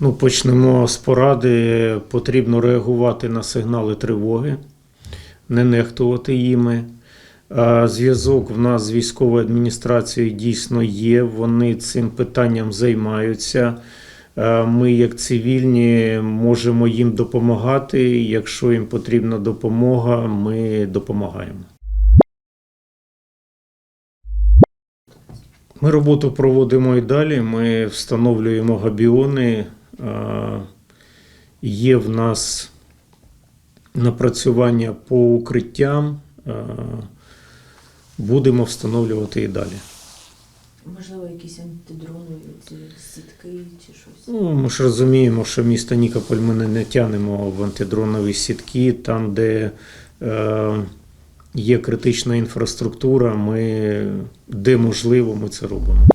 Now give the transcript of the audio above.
Ну, почнемо з поради. Потрібно реагувати на сигнали тривоги, не нехтувати їми. Зв'язок в нас з військовою адміністрацією дійсно є. Вони цим питанням займаються. Ми, як цивільні, можемо їм допомагати. Якщо їм потрібна допомога, ми допомагаємо. Ми роботу проводимо і далі. Ми встановлюємо габіони. Є в нас напрацювання по укриттям. Будемо встановлювати і далі. Можливо, якісь антидронові сітки чи щось. Ну, ми ж розуміємо, що місто Нікополь ми не, не тянемо в антидронові сітки, там, де е, є критична інфраструктура, ми, де можливо, ми це робимо.